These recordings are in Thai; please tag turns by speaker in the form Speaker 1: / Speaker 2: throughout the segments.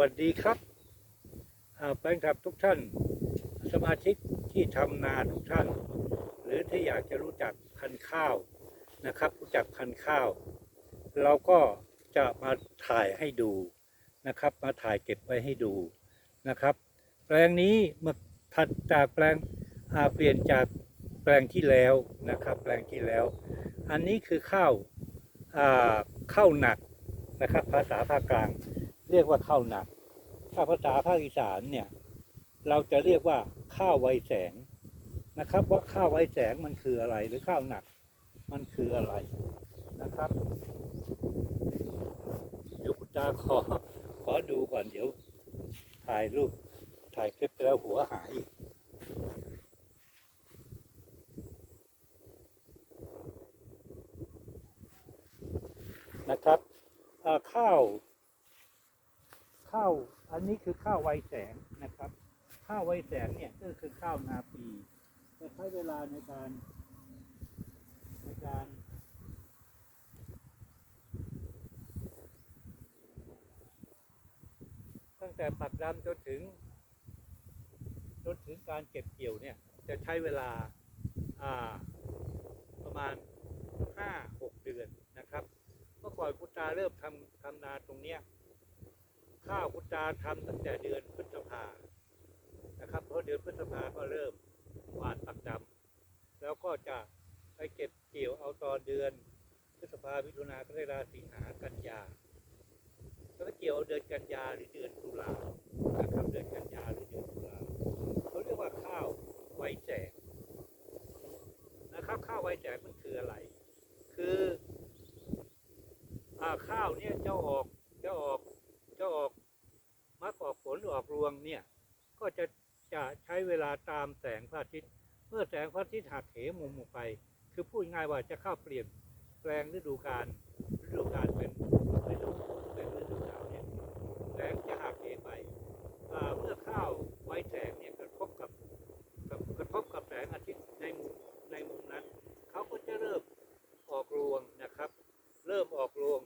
Speaker 1: วัสดีครับแฟนคลับทุกท่าน สมาชิกที่ทำนาทุกท่าน หรือที่อยากจะรู้จักพันธุ์ข้าวนะครับ รู้จักพันธุ์ข้าว เราก็จะมาถ่ายให้ดูนะครับ มาถ่ายเก็บไว้ให้ดูนะครับ แปลงนี้เมื่อถัดจากแปลงอาเปลี่ยนจากแปลงที่แล้วนะครับ แปลงที่แล้ว อันนี้คือข้าวข้าวหนักนะครับ ภาษาภาคกลาง เรียกว่าข้าวหนัก ถ้าภาษาภาคอีสานเนี่ยเราจะเรียกว่าข้าวไวแสงนะครับ ว่าข้าวไวแสงมันคืออะไรหรือข้าวหนักมันคืออะไรนะครับ เดี๋ยวคุณตาขอขอดูก่อนเดี๋ยวถ่ายรูปถ่ายคลิปไปแล้วหัวหายอีกนะครับอ่าข้าว ข้าวอันนี้ คือข้าวไวแสงนะครับ ข้าวไวแสงเนี่ยก็คือข้าวนาปีจะใช้เวลาในการในการตั้งแต่ปักดำจนถึงจนถึงการเก็บเกี่ยวเนี่ยจะใช้เวลาอ่าประมาณห้าหกเดือนนะครับ เมื่อก่อนคุณตาเริ่มทำทำนาตรงเนี้ย ข้าวคุณตาทำตั้งแต่เดือนพฤษภานะครับเพราะเดือนพฤษภาก็เริ่มหวานปักดำแล้วก็จะไปเก็บเกี่ยวเอาตอนเดือนพฤษภามิถุนากรกฎาสิงหากันยาแล้วก็เกี่ยวเอาเดือนกันยาหรือเดือนตุลานะครับเดือนกันยาหรือเดือนตุลาเขาเรียกว่าข้าวไวแสงนะครับข้าวไวแสงมันคืออะไร คืออ่าข้าวเนี่ยจะออกจะออก จะออกมักออกผลหรือออกรวงเนี่ย ก็จะจะใช้เวลา ตามแสงพระอาทิตย์ เมื่อแสงพระอาทิตย์หักเหมุมออกไป คือพูดง่ายว่าจะเข้าเปลี่ยนแปลงฤดูกาลฤดูกาลเป็นฤดูเป็นฤดูหนาวเนี่ยแสงจะหักเหไปเมื่อข้าวไว้แสงเนี่ยกระทบกับกระทบกับแสงอาทิตย์ในมุมในมุมนั้นเขาก็จะเริ่มออกรวงนะครับ เริ่มออกรวง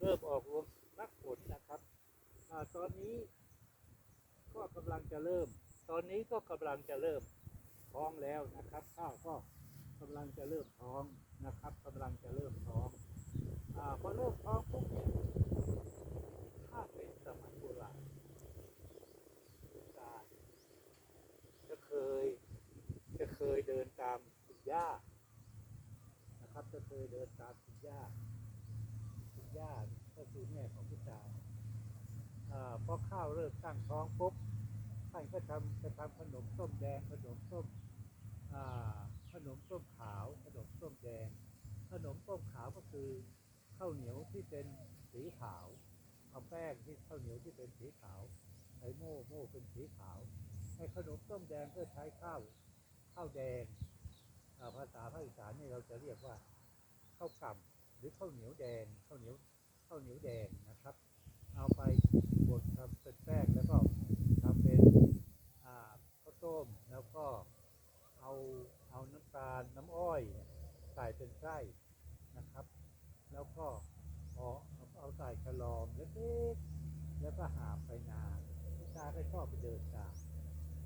Speaker 1: เริ่มออกรวงรักผลนะครับอตอนนี้ก็กำลังจะเริ่ม ตอนนี้ก็กำลังจะเริ่มท้องแล้วนะครับข้าวก็กำลังจะเริ่มท้องนะครับกำลังจะเริ่มท้องอาพอเริ่มท้องปุ๊บเนี่ยถ้าเป็นสมัยโบราณตาจะเคยจะเคยเดินตามคุณย่านะครับจะเคยเดินตามคุณย่าคุณย่าก็คือแม่ของพุทธาอ่าพอข้าวเริ่มตั้งท้องปุ๊บ ท่านก็ทำจะทำขนมส้มแดงขนมส้มอ่าขนมส้มขาวขนมส้มแดง ขนมส้มขาวก็คือข้าวเหนียวที่เป็นสีขาวเอาแป้งที่ข้าวเหนียวที่เป็นสีขาวใช้โม่โม่เป็นสีขาวในขนมส้มแดงก็ใช้ข้าวข้าวแดงภาษาภาคอีสานนี่เราจะเรียกว่าข้าวกล่ำหรือข้าวเหนียวแดงข้าวเหนียวข้าวเหนียวแดงนะครับ เอาไปบดทำเป็นแป้งแล้วก็ทำเป็นอ่าข้าวต้มแล้วก็เอาเอาน้ำตาลน้ำอ้อยใส่เป็นไส้นะครับ แล้วก็เอาเอาเอาใส่ฉลอมเล็กๆแล้ว ก็หาไปนาคุณตาก็ชอบไปเดินตาม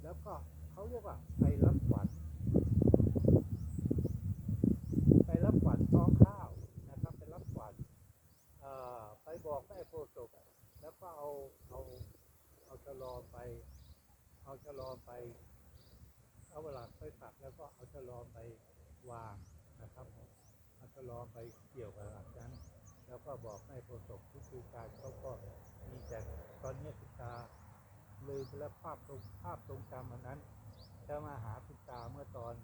Speaker 1: แล้วก็เขาเรียกว่าไปรับขวัญไปรับขวัญท้องข้าวนะครับไปรับขวัญเอ่อไปบอกแม่โพธิ์ศพแล้วก็เอาเอาเอาฉลอไป เอาฉลอไป เอาเวลาไปตักแล้วก็เอาฉลอไปวางนะครับเอาฉลอไปเกี่ยวกับหลังนั้น แล้วก็บอกแม่โพธิ์ศพที่คือการเขาก็มีแต่ตอนนี้คุณตาลืมไปแล้วภาพตรงภาพตรงจำอันนั้นจะมาหาคุณตาเมื่อตอน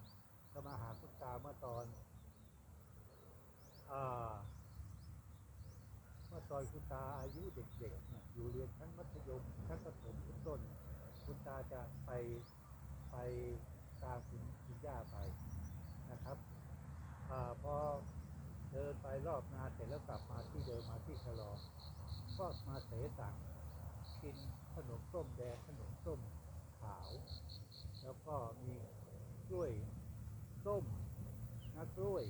Speaker 1: จะมาหาคุณตาเมื่อตอนอ่าเมื่อตอนคุณตาอายุเด็กๆอยู่เรียนชั้นมัธยมชั้นประถมชั้นต้น คุณตาจะไปไปตามคุณย่าไปนะครับอาพอ เดินไปรอบนาเสร็จแล้วกลับมาที่เดิมมาที่ชะลอก็มาเสสั่งกินขนมส้มแดงขนมส้มขาว แล้วก็มีกล้วยส้มนะกล้วย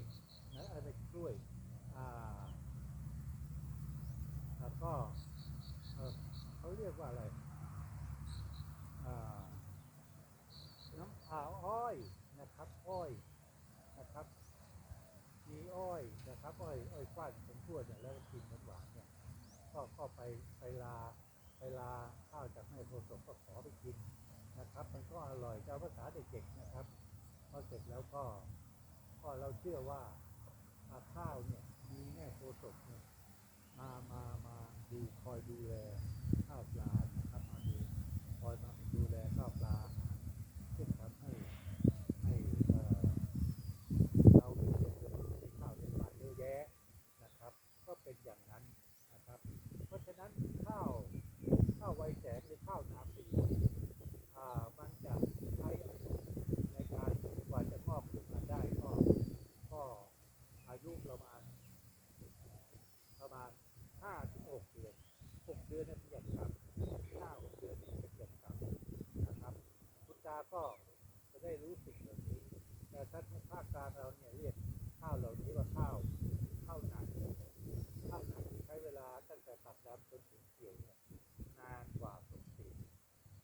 Speaker 1: นะอะไรกล้วย อ่า แล้วก็เอ่อเขาเรียก ยกว่าอะไรอ่าน้ำอ่าอ้อยนะครับ อ้อยนะครับ มีอ้อยนะครับ อ้อยอ้อยฟ้านสมทั่วเนี่ยแล้วก็กินหวานเนี่ยก็ก็ไปไปลาไปลาข้าวจากแม่โพธิ์ศก็ขอไปกินนะครับ มันก็อร่อยจะเอาภาษาเด็กๆนะครับพอเสร็จแล้วก็ก็เราเชื่อว่าข้าวเนี่ยมีแม่โพธิ์ศเนี่ยมามามาดูคอยดูแลข้าวปลาดูคอยมาดูแลข้าวปลาซึ่งทำให้ให้เอ่อเรามีเงินมีข้าวในบ้านเยอะแยะนะครับ ก็เป็นอย่างนั้นนะครับ เพราะฉะนั้นข้าวข้าวไวแสงหรือข้าวนาปีอ่ามันจะใช้ในการกว่าจะงอกขึ้นมาได้ก็ก็อายุประมาณ ประมาณห้าถึงหกเดือนหกเดือนเนี่ยเป็นอย่างต่ำห้าหกเดือนเนี่ยเป็นอย่างต่ำนะครับ คุณตาก็จะได้รู้สิ่งเหล่านี้ แต่ถ้าภาคกลางเราเนี่ยเรียกข้าวเหล่านี้ว่าข้าวข้าวหนักข้าวหนักใช้เวลาตั้งแต่ตัดดำจนถึงเกี่ยวเนี่ยนานกว่าปกติ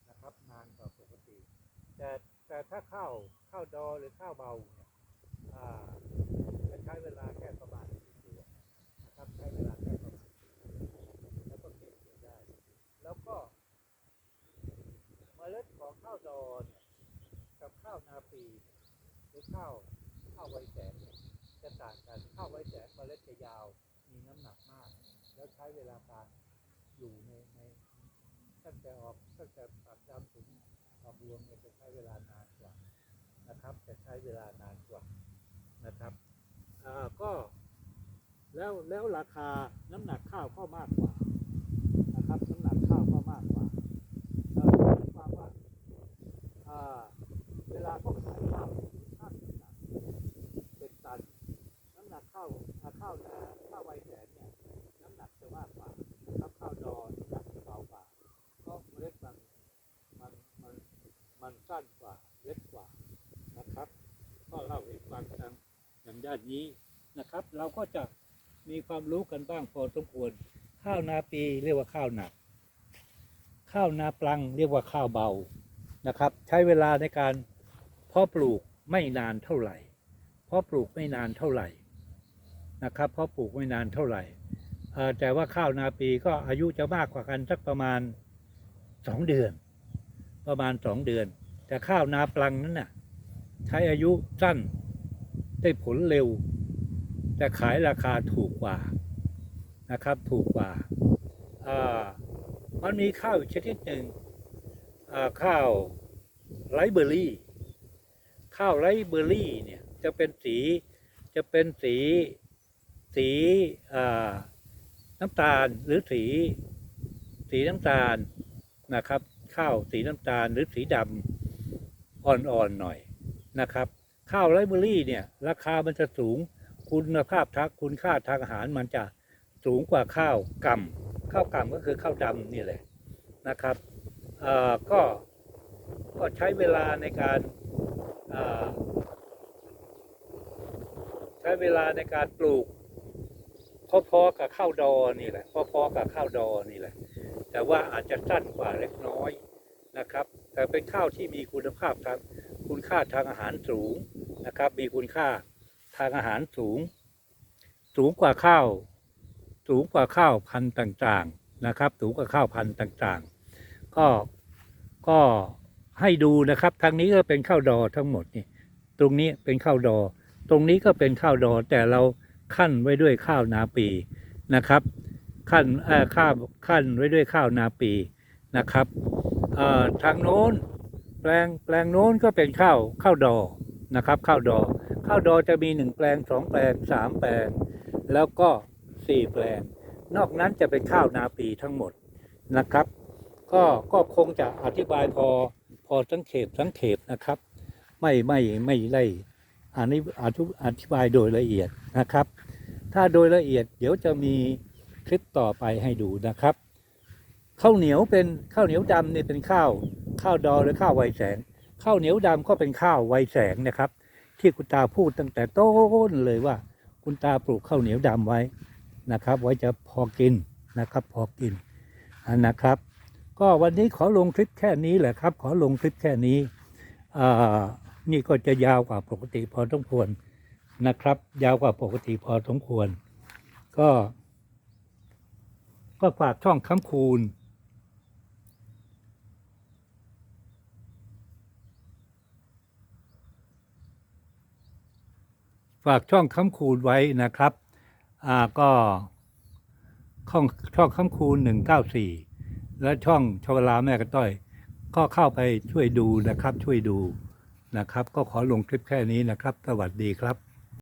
Speaker 1: นะครับ นานกว่าปกติ แต่แต่ถ้าข้าวข้าวดอหรือข้าวเบาเนี่ยจะใช้เวลาแค่ประมาณสี่เดือนนะครับใช้เวลาแค่ประมาณแล้วก็เก็บเกี่ยวได้ แล้วก็เมล็ดของข้าวดอเนี่ยกับข้าวนาปีหรือข้าวข้าวไวแสงเนี่ยจะต่างกันข้าวไวแสงเมล็ดจะยาวมีน้ำหนักมาก แล้วใช้เวลาการอยู่ในในตั้งแต่ออกตั้งแต่ปักดำถึง ออกรวงเนี่ยจะใช้เวลานานกว่านะครับ จะใช้เวลานานกว่านะครับอ่าก็แล้วแล้วราคาน้ำหนักข้าวก็มากกว่านะครับน้ำหนักข้าวก็มากกว่าเอ่อหมายความว่าอ่าเวลาก็ขายข้าวข้าวสิบบาทเป็นตัน น้ำหนักข้าวอ่าข้าวนาข้าวไวแสนเนี่ยน้ำหนักจะมากกว่านะครับข้าวดอน้ำหนักจะเบากว่าเพราะเมล็ดมันมันมัน มันสั้นกว่าเล็กกว่านะครับ ก็เล่าให้ฟังทางอย่างด้านนี้นะครับ เราก็จะมีความรู้กันบ้างพอสมควร ข้าวนาปีเรียกว่าข้าวหนัก ข้าวนาปลังเรียกว่าข้าวเบานะครับ ใช้เวลาในการเพาะปลูกไม่นานเท่าไหร่เพาะปลูกไม่นานเท่าไหร่นะครับเพาะปลูกไม่นานเท่าไหร่แต่ว่าข้าวนาปีก็อายุจะมากกว่ากันสักประมาณสองเดือน ประมาณสองเดือน แต่ข้าวนาปลังนั้นน่ะ ใช้อายุสั้นได้ผลเร็ว แต่ขายราคาถูกกว่านะครับ ถูกกว่าอ่ามันมีข้าวอีกชนิดหนึ่งอ่าข้าวไรเบอร์รี่ ข้าวไรเบอร์รี่เนี่ยจะเป็นสีจะเป็นสีสีอ่าน้ำตาลหรือสีสีน้ำตาลนะครับ ข้าวสีน้ำตาลหรือสีดำอ่อนๆหน่อยนะครับ ข้าวไรเบอรี่เนี่ยราคามันจะสูงคุณภาพทางคุณค่าทางอาหารมันจะสูงกว่าข้าวกำข้าวกำก็คือข้าวดำนี่แหละนะครับก็ก็ใช้เวลาในการใช้เวลาในการปลูกพอๆกับข้าวดอนี่แหละพอๆกับข้าวดอนี่แหละ แต่ว่าอาจจะสั้นกว่าเล็กน้อย นะครับ แต่เป็นข้าวที่มีคุณภาพทางคุณค่าทางอาหารสูงนะครับ มีคุณค่าทางอาหารสูง สูงกว่าข้าว สูงกว่าข้าวพันธุ์ต่างๆนะครับ สูงกว่าข้าวพันธุ์ต่างๆ ก็ก็ให้ดูนะครับทางนี้ก็เป็นข้าวดอทั้งหมดนี่ตรงนี้เป็นข้าวดอ ตรงนี้ก็เป็นข้าวดอแต่เราขั้นไว้ด้วยข้าวนาปีนะครับ ขั้นเออข้าวขั้นไว้ด้วยข้าวนาปี นะครับทางโน้นแปลงแปลงโน้นก็เป็นข้าวข้าวดอนะครับข้าวดอข้าวดอจะมีหนึ่งแปลงสองแปลงสามแปลง แล้วก็สี่แปลง นอกนั้นจะเป็นข้าวนาปีทั้งหมดนะครับ ก็ก็คงจะอธิบายพอพอสังเขปสังเขปนะครับ ไม่ไม่ไม่ได้อันนี้อธิอธิบายโดยละเอียดนะครับ ถ้าโดยละเอียดเดี๋ยวจะมีคลิปต่อไปให้ดูนะครับ ข้าวเหนียวเป็นข้าวเหนียวดำเนี่ยเป็นข้าวข้าวดอหรือข้าวไวแสงข้าวเหนียวดำก็เป็นข้าวไวแสงนะครับ ที่คุณตาพูดตั้งแต่ต้นเลยว่า คุณตาปลูกข้าวเหนียวดำไว้นะครับ ไว้จะพอกินนะครับ พอกินนนะครับ ก็วันนี้ขอลงคลิปแค่นี้แหละครับ ขอลงคลิปแค่นี้นี่ก็จะยาวกว่าปกติพอสมควรนะครับ ยาวกว่าปกติพอสมควร ก็ ก็ฝากช่องค้ำคูณ ฝากช่องค้ำคูณไว้นะครับ อ่าก็ช่องช่องค้ำคูณหนึ่งเก้าสี่และช่องชวลาแม่กระต้อย ก็เข้าไปช่วยดูนะครับ ช่วยดูนะครับ ก็ขอลงคลิปแค่นี้นะครับ สวัสดีครับ